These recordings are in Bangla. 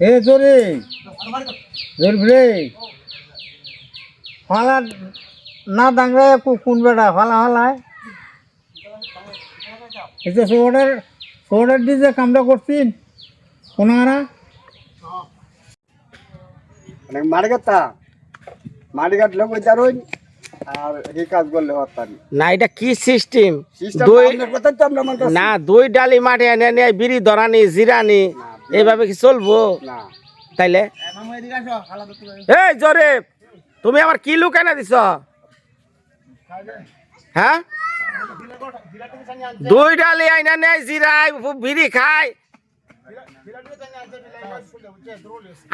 এ জোরে, জোর রে। ফালা না দাংরায় কোন বেটা, ফালা ফালায়। যে সোডার সোডার দিয়ে যে কামটা করছিন কোনারা মানে মাটি কাটতা মাটি কাটলে কই দারুণ আর এই কাজ করলে হতাম না এটা কি সিস্টেম সিস্টেম দুই আমরা না ডালি মাঠে এনে নিয়ে বিড়ি ধরানি জিরানি এইভাবে কি চলবো? তাইলে? এই জোরে তুমি আমার কি লুক এনে দিছ? হ্যাঁ? দুই ডালি আইনা নেই জিরাই বিড়ি খায়।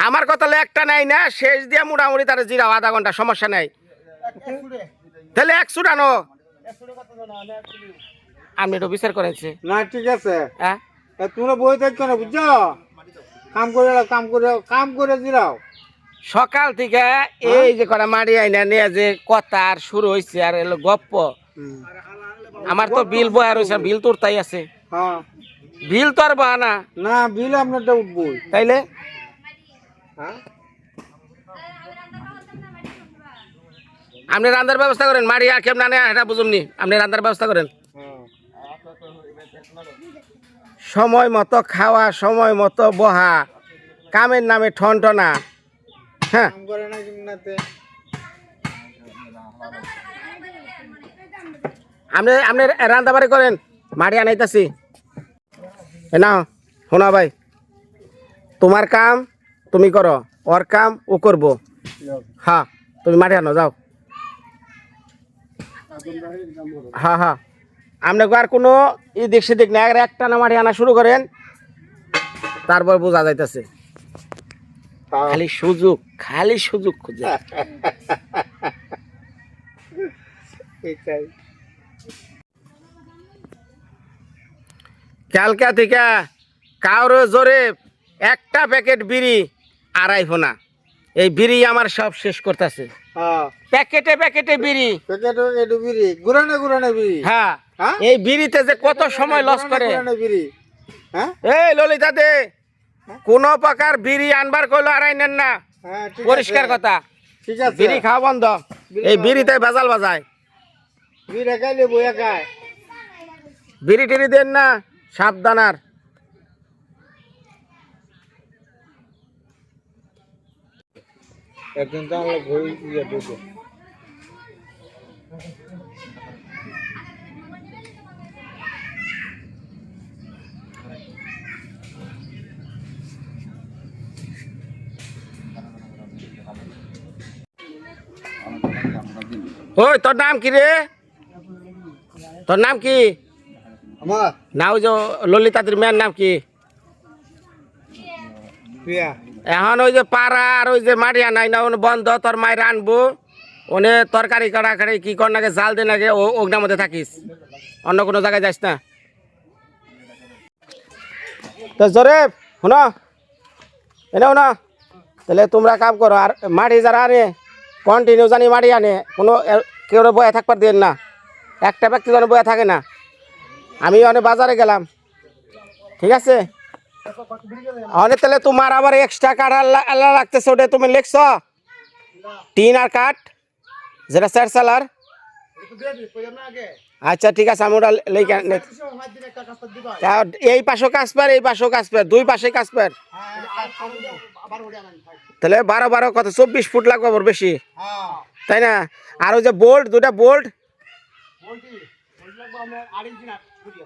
আমার কথা একটা নাই না শেষ দিয়ে মোটামুটি তার জিরাও আধা ঘণ্টা সমস্যা নাই। তাহলে একশো টানো আপনি একটু বিচার করেছে। না ঠিক আছে। হ্যাঁ? তোমরা বই থাকছো না বুঝছ? কাম করে কাম করে কাম করে দিলাও। সকাল থেকে এই যে করা মারি আইনা নিয়ে যে কথা আর শুরু হয়েছে আর এলো গপ্প। আমার তো বিল বয়া রয়েছে বিল তোর তাই আছে। হ্যাঁ। বিল তো আর বয়া না। না বিল আপনারটা উঠবই। তাইলে? হ্যাঁ? আপনি রান্নার ব্যবস্থা করেন মারি আর কেমন না এটা বুঝুননি আপনি রান্নার ব্যবস্থা করেন। সময় মতো খাওয়া, সময় মতো বহা, কামের নামে ঠনটনা হ্যাঁ। না আপনি আপনি রান্না বাড়ি করেন মারি আনাইতাছি। নাও, শোনা ভাই। তোমার কাম তুমি করো, ওর কাম ও করব। হ্যাঁ তুমি মাঠে আনো, যাও। হ্যাঁ হ্যাঁ। আপনাকে আর কোনো ই দিক সেদিক না, একবারে একটা না মাঠে আনা শুরু করেন, তারপর বোঝা যাইতেছে। খালি সুযোগ খালি সুযোগ খুঁজে। ক্যালকা থেকে কাউরে জোরে একটা প্যাকেট বিড়ি আড়াই ফোনা এই বিড়ি আমার সব শেষ করতেছে। প্যাকেটে প্যাকেটে বিড়ি। প্যাকেট প্যাকেট বিড়ি। গুরানে গুরানে বিড়ি। হ্যাঁ হ্যাঁ? এই বিড়িতে যে কত সময় লস করে। বিড়ি। হ্যাঁ? এই ললিতা দে কোন প্রকার বিড়ি আনবার করল আড়াই নেন না। হ্যাঁ পরিষ্কার কথা। ঠিক আছে। বিড়ি খাওয়া বন্ধ। এই বিড়িতে ভেজাল বাজায়। বিড়ি খাইলে বইয়া খায়। বিড়ি টিড়ি দেন না সাবধানার একজন তো আমরা ভয় ইয়ে দেবো। ওই তোর নাম কি রে? তোর নাম কি? আমার? না ওই যে ললিতাদের মেয়ের নাম কি? প্রিয়া। এখন ওই যে পাড়া আর ওই যে মারিয়া নাই না বন্ধ, তোর মায়ের আনব। ওনে তরকারি কাটা কাটি কি কর নাকি, জাল দে নাকি ওগনার মধ্যে থাকিস। অন্য কোনো জায়গায় যাস না। তো জোরে শুন। এনে শুন। তাহলে তোমরা কাম করো, আর মাটি যারা আনে কন্টিনিউ জানি মাটি আনে। কোনো কেউ বয়ে থাকবার দেন না। একটা ব্যক্তি যেন বয়ে থাকে না। আমি অনেক বাজারে গেলাম। ঠিক আছে? অনেক তাহলে তোমার আবার এক্সট্রা কাঠ আল্লাহ লাগতেছে ওটা তুমি লিখছ? টিন আর কাঠ যেটা চার সালার আচ্ছা ঠিক আছে, আমি ওটা লিখে এই পাশেও কাজ পার এই পাশেও কাজ পার দুই পাশে কাজ পার তাহলে বারো বারো কত? চব্বিশ ফুট লাগবে আবার বেশি। তাই না? আর ওই যে বোল্ট দুটা বোল্ট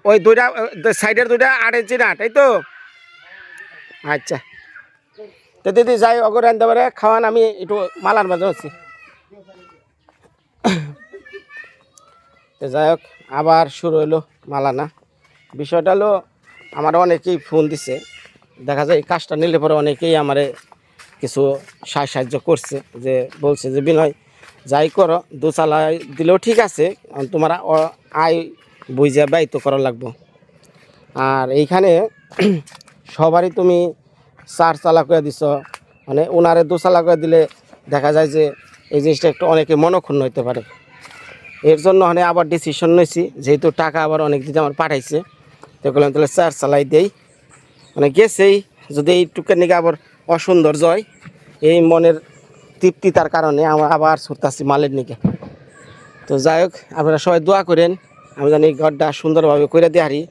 ওই দুইটা সাইডের দুইটা আট ইঞ্চি না তাই তো? আচ্ছা। তো দিদি, যাই অগর আনতে পারে, খাওয়ান, আমি একটু মালার মাঝে আছি। তো যাই হোক, আবার শুরু হলো মালানা বিষয়টা হলো, আমার অনেকেই ফোন দিছে। দেখা যায়, এই কাজটা নিলে পরে অনেকেই আমারে কিছু সাহায্য সাহায্য করছে, যে বলছে যে, বিনয়, যাই করো, দু চালাই দিলেও ঠিক আছে তোমার আয় বুঝে ব্যয়িত করা লাগবো। আর এইখানে সবারই তুমি চার চালা করে দিছ। মানে ওনারে দু চালা করে দিলে দেখা যায় যে এই জিনিসটা একটু অনেকে মনক্ষুণ্ণ হতে পারে। এর জন্য মানে আবার ডিসিশন নিয়েছি যেহেতু টাকা আবার অনেক দিন আমার পাঠাইছে। তো বললাম তাহলে চার্জ চালাই দেই। মানে গেছেই, যদি এই টুকানিকে আবার অসুন্দর হয় এই মনের তৃপ্তিতার কারণে আমার আবার ছুটতাছি মালের নিকে। তো যাই হোক, আপনারা সবাই দোয়া করেন, আমি জানি ঘরটা সুন্দরভাবে করে দেহারি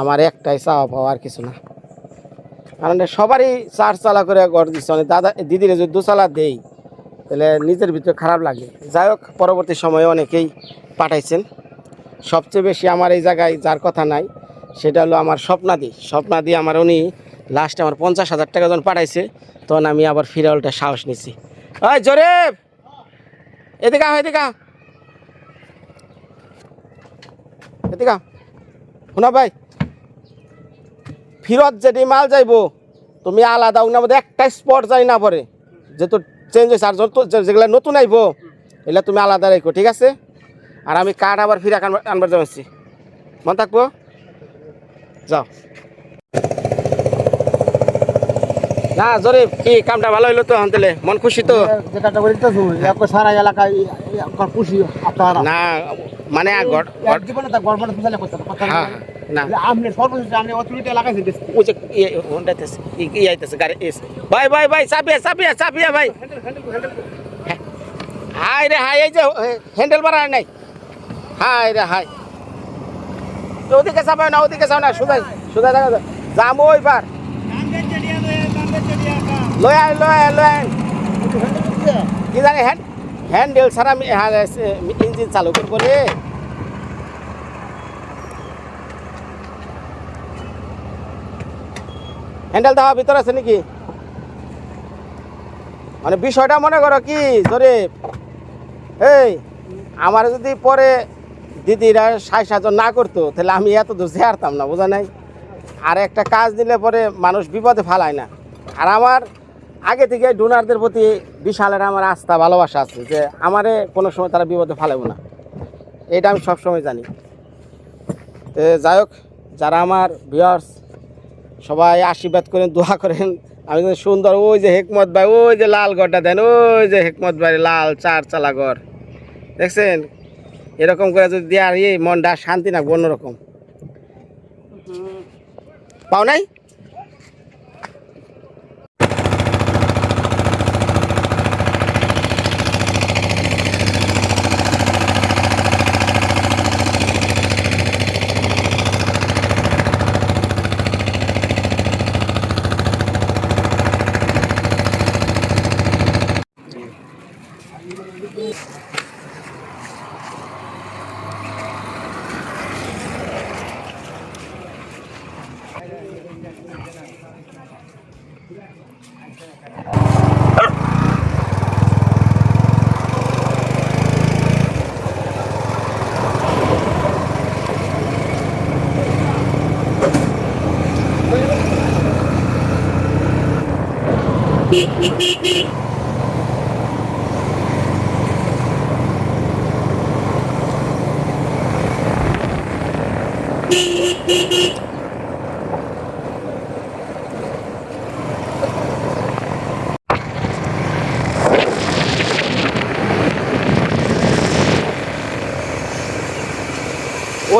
আমার একটাই চাওয়া পাওয়া আর কিছু না। কারণ সবারই চার চালা করে ঘর দিচ্ছে মানে দাদা দিদির যদি দুচালা দেই তাহলে নিজের ভিতরে খারাপ লাগে। যাই হোক পরবর্তী সময়ে অনেকেই পাঠাইছেন। সবচেয়ে বেশি আমার এই জায়গায় যার কথা নাই সেটা হলো আমার স্বপ্নাদি। স্বপ্নাদি আমার উনি লাস্টে আমার পঞ্চাশ হাজার টাকা যখন পাঠাইছে তখন আমি আবার ফিরে সাহস নিছি। ওই জোরেব! এদিকে আও, এদিকে। এদিকে। শোনা ভাই। ফিরত যেটি মাল যাইব তুমি আলাদা ওনার মধ্যে একটা স্পট যাই না পরে। যেহেতু চেঞ্জ হয়েছে আর যত যেগুলা নতুন আইবো এগুলা তুমি আলাদা রাখো ঠিক আছে? আর আমি কাঠ আবার ফিরে আনবার যাচ্ছি মন থাকব? যাও। না জোরে কি কামটা ভালো হইল তো তাহলে মন খুশি তো? যে কাটা বলি তো সারা এলাকায় খুশি আপনারা না মানে জীবনে তা করতে হ্যাঁ। না আপনি সর্বশেষ আপনি অতুলিত এলাকায় যেতেছে ওই যে ইয়ে হোন্ডাতেছে আইতেছে গাড়ি এসে। ভাই ভাই ভাই চাপিয়া চাপিয়া চাপিয়া ভাই। হ্যাঁ। হাই রে হাই এই যে হ্যান্ডেল বাড়ায় নাই। হাই রে হাই তো ওদিকে চাপায় না ওদিকে চাও না সুদাই সুদাই দেখা যাম কি জানি হ্যান্ডেল ছাড়া ইঞ্জিন চালু করব রে। হ্যান্ডেল দেওয়া ভিতরে আছে নাকি? মানে বিষয়টা মনে করো কি জরিপ এই আমার যদি পরে দিদিরা সাই সাজন না করতো তাহলে আমি এত দূর যেতাম না বোঝা নাই? আর একটা কাজ দিলে পরে মানুষ বিপদে ফালায় না। আর আমার আগে থেকে ডোনারদের প্রতি বিশালের আমার আস্থা, ভালোবাসা আছে যে আমারে কোনো সময় তারা বিপদে ফালাবো না। এটা আমি সবসময় জানি। তো যাই হোক, যারা আমার ভিউয়ার্স সবাই আশীর্বাদ করেন, দোয়া করেন। আমি কিন্তু সুন্দর, ওই যে হেকমত ভাই, ওই যে লাল ঘরটা দেন, ওই যে হেকমত ভাই, লাল চার চালা ঘর। দেখছেন? এরকম করে যদি দেওয়ার ইয়ে মনটা শান্তি না, অন্যরকম। পাও নাই?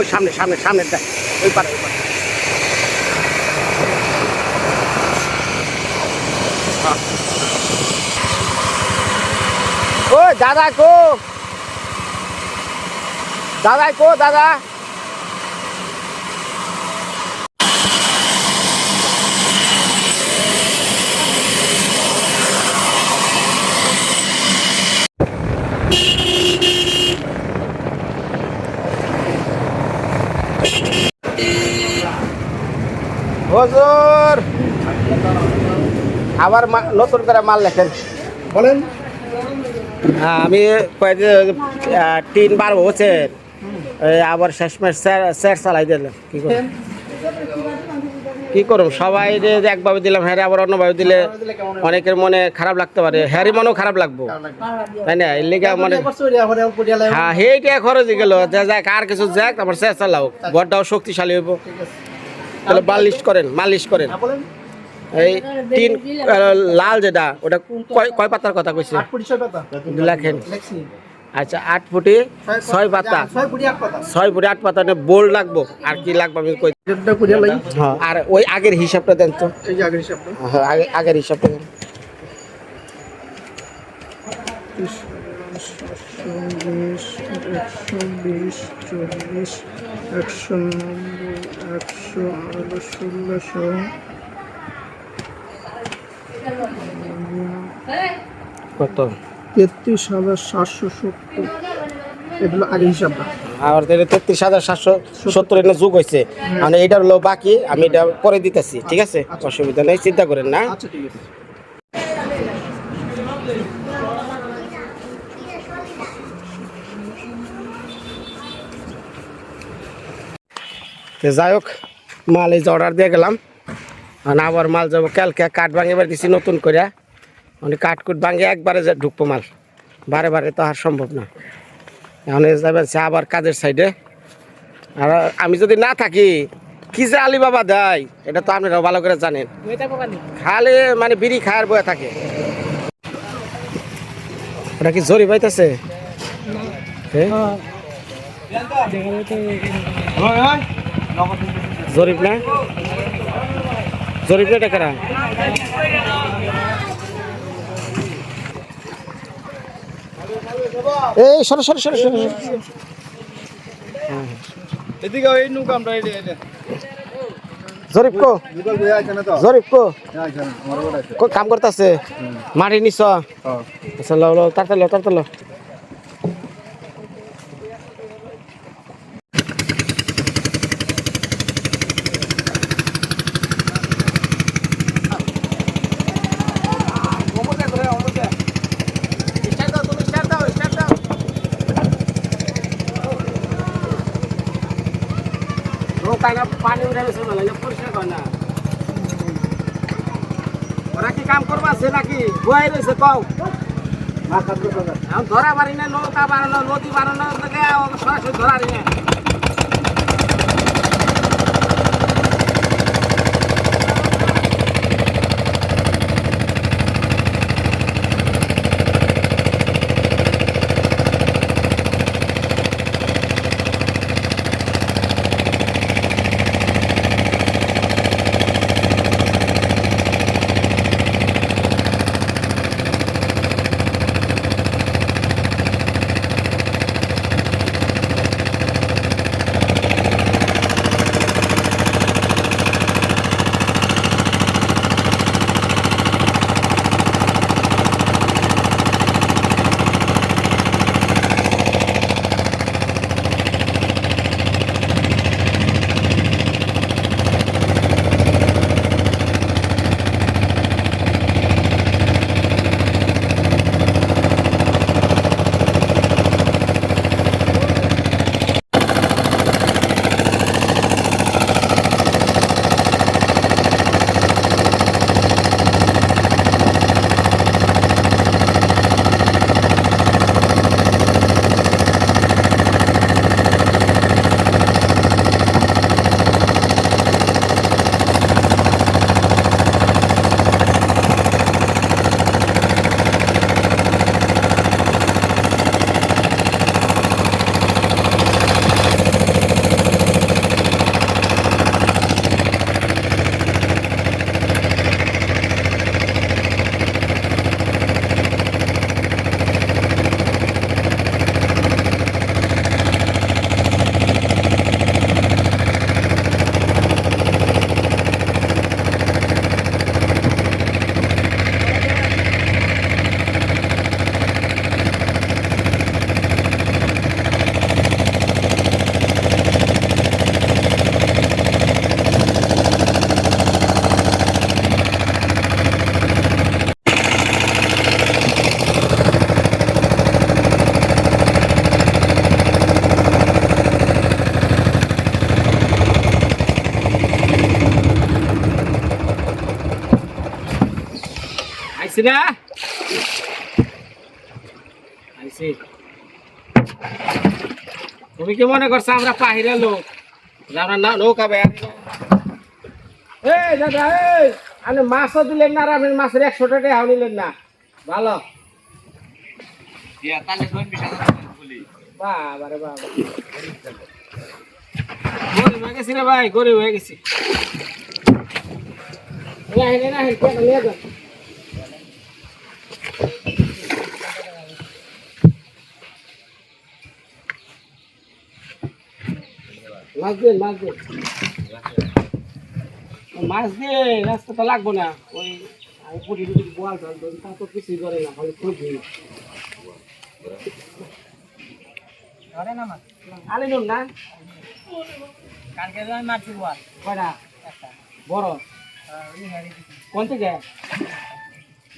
ওই সামনে সামনে সামনের দেখ, ওই পারে ওই পারে। ও, দাদা কো? দাদা কো, দাদা? হুজুর আবার নতুন করে মাল লেখেন। বলেন। হ্যাঁ, আমি কয়েকদিন তিন বার হচ্ছে আবার শেষমেশ স্যার স্যার চালাই দিলাম কি করব? কি করব? সবাই যে একভাবে দিলাম হ্যাঁ আবার অন্যভাবে দিলে অনেকের মনে খারাপ লাগতে পারে। হ্যারি মনেও খারাপ লাগবো। তাই না? এর লেগে মানে হ্যাঁ সেইটা খরচ গেল। যে যাক আর কিছু যাক তারপর শেষ চালাও। ঘরটাও শক্তিশালী হইব। তাহলে মালিশ করেন মালিশ করেন। এই তিন লাল যেটা ওটা কয় কয় পাতার কথা কইছে? লেখেন। আচ্ছা আট ফুটি ছয় পাতা। ছয় ফুটি আট পাতা। বোল লাগবো। আর কি লাগবে আমি কই হ্যাঁ। আর ওই আগের হিসাবটা দেন তো। আগের হিসাবটা। হ্যাঁ, আগের হিসাবটা দেন। একশো বিশ চল্লিশ একশো একশো আরও ষোলোশো। কত? তেত্রিশ হাজার সাতশো সত্তর। এটা আগে হিসাব হিসাবটা আর তেত্রিশ হাজার সাতশো সত্তর এনে যোগ হয়েছে। মানে এটা হলো বাকি আমি এটা পরে দিতেছি ঠিক আছে? অসুবিধা নেই চিন্তা করেন না। আচ্ছা ঠিক আছে তো যাই হোক মাল এই যে অর্ডার দিয়ে গেলাম। আর আবার মাল যাব কালকে কাঠ ভাঙে এবার দিছি নতুন করে। মানে কাঠ কুট ভাঙে একবারে যে ঢুকবো মাল। বারে বারে তো আর সম্ভব না। এখন যাবেন সে আবার কাজের সাইডে আর আমি যদি না থাকি কি যে আলী বাবা দেয় এটা তো আপনারাও ভালো করে জানেন। খালে মানে বিড়ি খায়ার বয়ে থাকে। ওটা কি জরি পাইতেছে জরিপ না? জরিপ না টাকারা এই সরো সরো সরো সরো। এদিকে এই নৌকা আমরা জরিপ কো? আছে জরিপ কো? কাম করতেছে মাটি নিছ? হ্যাঁ আচ্ছা লো লো তাড়াতাড়ি লো তাড়াতাড়ি লো পানি উঠে গেছে বলে পরিষ্কার করে না ওরা কি সে নাকি? বয়ে রয়েছে কও ধরা পারি না? নৌকা বাড়ানো নদী বাড়ানো সরাসরি ধরা না? আইসি তুমি কি মনে করছ আমরা পাহিরে লোক? আমরা না নৌকা বেয়া এই দাদা এই আপনি মাছও দিলেন না আর আপনি মাছের একশো টাকা নিলেন না। ভালো। বাবা রে বাবা। গরিব হয়ে গেছি রে ভাই গরিব হয়ে গেছি কেন নিয়ে যান মাছ দিন মাছ দিন মাছ দিয়ে রাস্তাটা লাগবো না। ওই আমি পুটি টুটি গোয়াল টাল ধরি তা তো কিছুই করে না খালি খুঁজ দিই ধরে না মাছ? আলি নুন না? কালকে আমি মারছি গোয়াল কয়টা? বড়? কোন থেকে?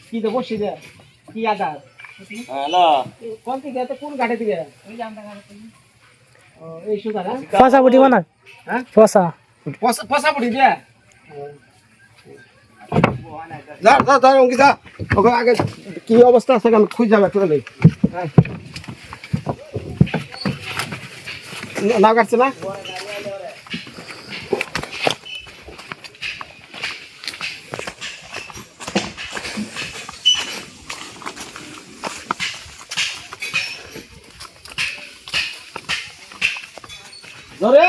কি তো বসি দে। কি আদার? হ্যালো। কোন থেকে? তো কোন ঘাটে থেকে? ও, এই সুদা না ফসা বুটি বানা ফসা ফসা পয়সা দিয়া যা যা যা অঙ্কি যা ওকে আগে কি অবস্থা আছে আমি খুঁজ যাবে একটু নেই না কাটছে না? ধরে।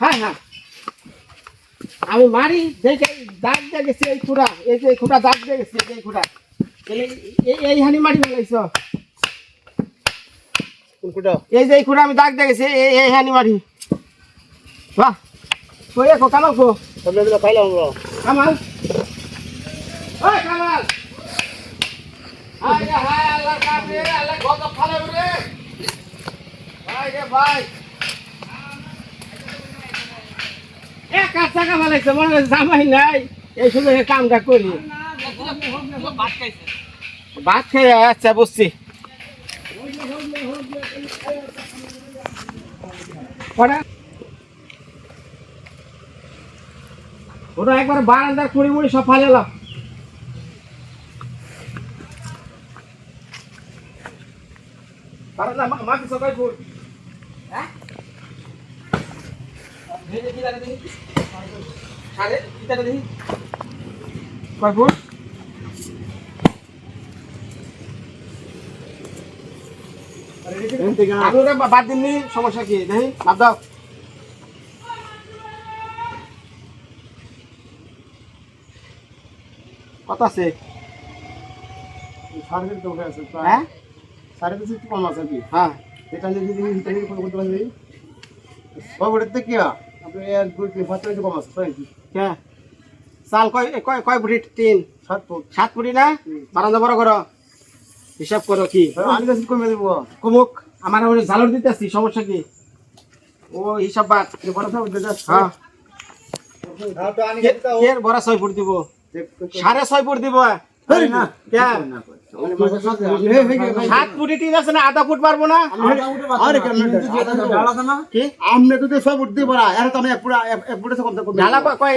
হ্যাঁ হ্যাঁ। আমি মারি দেখে দাগ দিয়ে গেছি এই খুঁড়া। এই যে খুঁড়া দাগ দিয়ে গেছি এই খুঁড়া। এই এই হানি মারি ফেলাইছ। কোন এই যে এই খুঁড়া আমি দাগ দিয়ে গেছি এই এই হানি মারি। বাহ। কই কামাল দিলে খাইলাম কামাল। ওই কামাল। আল্লাহ আল্লাহ ফালে রে ভাই রে ভাই এ কাঁচা কামাল আছে মনে হয় আচ্ছা ওটা একবার বারান্দার কুড়ি মুড়ি সব ফালে বারান্দা মা মা কিছু কই ফুল হ্যাঁ ভেজে কি লাগে দেখি আরে কিটা দেখি কয় বাদ দিননি সমস্যা কি? দেখি বাদ দাও। কত আছে? সাড়ে। হ্যাঁ? সাড়ে কম আছে কি। হ্যাঁ। এটা যদি করতে পারবে সব আপনি চাল কয় কয় কয় ফুটি তিন। সাত ফুট। সাত ফুটি না? বারান্দা বড় করো। হিসাব করো কি? আমি কমে দেবো। কুমুক আমার ঝালর দিতেছি সমস্যা কি? ও হিসাব বাদ। হ্যাঁ। বড় ছয় ফুট দিব। সাড়ে ছয় ফুট দিব। সাত ফুটি ঠিক আছে না আধা ফুট পারব না? কি? আমনে তো সব উঠতে পারা এর তো আমি এক পুরা এক ফুটে কম কম ঢালা কয়- কয়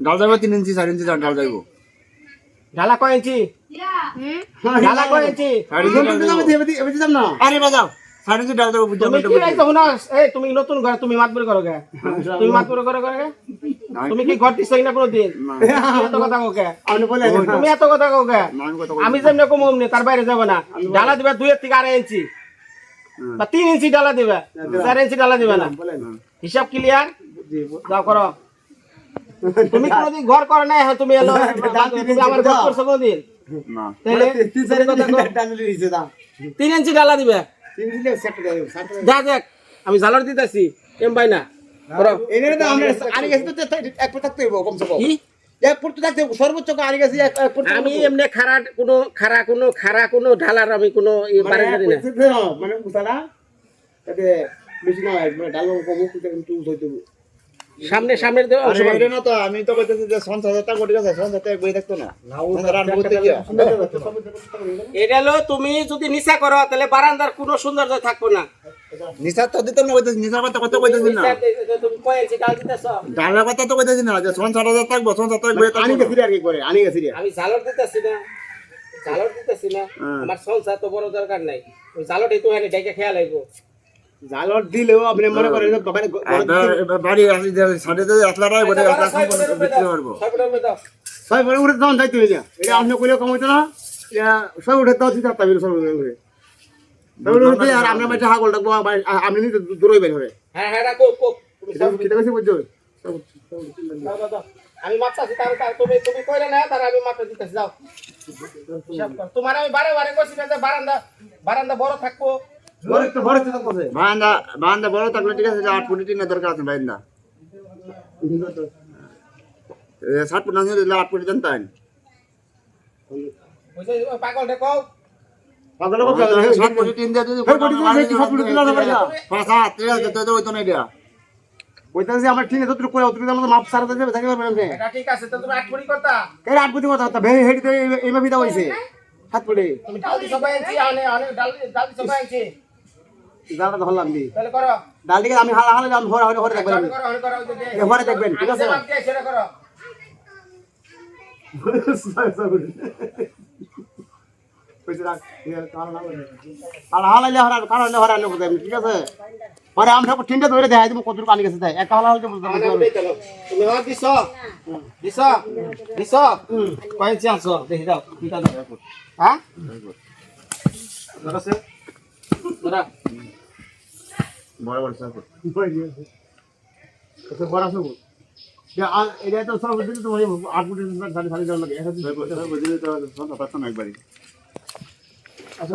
ডাল যাবে তিন ইঞ্চি চার ইঞ্চি ডাল যাইব। ঢালা কয়েছি ঢালা কয় আরে বাজাও। সাড়ে ইঞ্চি ডাল যাব বুঝতে তুমি কি রাইতো না এই তুমি নতুন ঘর তুমি মাতবুর করো গে। তুমি মাতবুর করো করো গে। তুমি কি ঘর দিছ না কোনো দিন এত কথা কও গে। আপনি বলে তুমি এত কথা কও গে। আমি যেমনি কম অমনি তার বাইরে যাব না। ডালা দিবে দুই থেকে আড়াই ইঞ্চি। বা তিন ইঞ্চি ডালা দিবে। চার ইঞ্চি ডালা দিবে না। হিসাব ক্লিয়ার যাও করো। তুমি কোনদিন ঘর করো নাই হ্যাঁ তুমি এলো তুমি আমার ঘর করছ কোনদিন? না। তাহলে তিন কথা কও। তিন ইঞ্চি ডালা দিবে। দেখ দেখ আমি জালার দিতেছি এম ভাই না? আমি এমনি খারা কোনো খারা কোনো খারা কোনো ঢালার আমি কোনো ইয়ে মানে ডাল কিন্তু সামনে সামনে দেবো আরে না তো আমি তো কইতেছি যে সঞ্চাশ কোটি গেছে সঞ্চাশ বই থাকতো না। এটা হলো তুমি যদি নিশা করো তাহলে বারান্দার কোনো সৌন্দর্য থাকব না। নিশা তো দিতাম না কইতেছি নিশার কথা কত কইতেছি না। তুমি ইঞ্চি ডাল দিতেছ। ডালের কথা তো কইতেছি না যে সঞ্চাশ থাকব সঞ্চাশ টাকা বই আনি থাকব গেছি আর কি করে আনি গেছি আমি ঝালর দিতেছি না। ঝালর দিতেছি না। হ্যাঁ। আমার সংসার তো বড় দরকার নাই। ওই ঝালরটাই তো এনে ডেকে খেয়াল আইবো জালর দিলেও আপনি মনে করেন যে বাড়ি আসি যে সাড়ে যে আসলা রায় বলে বিক্রি করব। ছয় বড় উঠে দাম যাইতে হইয়া এটা আপনি কইলেও কম হইতো না ছয় উঠে দাও দিতে পারবেন সব উঠে আর আমরা মাঝে হাগল ডাকবো আপনি বের হবে হ্যাঁ হ্যাঁ তুমি সব- কিটা বুঝছ। আমি মাছ আছি তার তার- তুমি তুমি কইলে না তার আমি মাছ দিতেছি যাও। তোমার আমি বারে বারে কইছি না যে বারান্দা বারান্দা বড় থাকব। বান্দা বান্দা বড় থাকলে ঠিক আছে আট ফুটি টিনের দরকার আছে বাইন্দা ষাট ফুট না দিলে আট ফুটি দেন তাই। বুঝছ ওই পাগল ষাট ফুটি টিন দিয়ে যদি ষাট ফুটি দিলা পাঁচ হাত ঠিক আছে তো ওই তো নাই দিয়া। ওইটাছে আমার টিনে যতটুকু করে অতটুকু আমরা মাপ সারা দেবে থাকি পারবেন এটা ঠিক আছে তো তুমি আট ফুটি করতা। এই আট ফুটি কথা কথা ভেই হেডি তো এইভাবে বিদা হইছে। সাত ফুটি। তুমি ডাল দিছো ডাল ডাল দিছো কই জানা ধরলাম দি। তাহলে করো। ডাল দিকে আমি হালা হালা আমি হরে হরে হরে দেখবেন। এবারে দেখবেন, ঠিক আছে? ঠিক আছে? পরে আমরা তিনটা ধরে দেখাই দিব কতটুকু পানি গেছে একটা হালা হলে বুঝতে পারবে ইঞ্চি দেখি দাও হ্যাঁ? ধরা। বড় বড় সাপ কত বড় সাপ এটা তো সব দিন তো আট ফুট সাড়ে সাড়ে জল লাগে বুঝলি তো সব পাচ্ছ একবারই আচ্ছা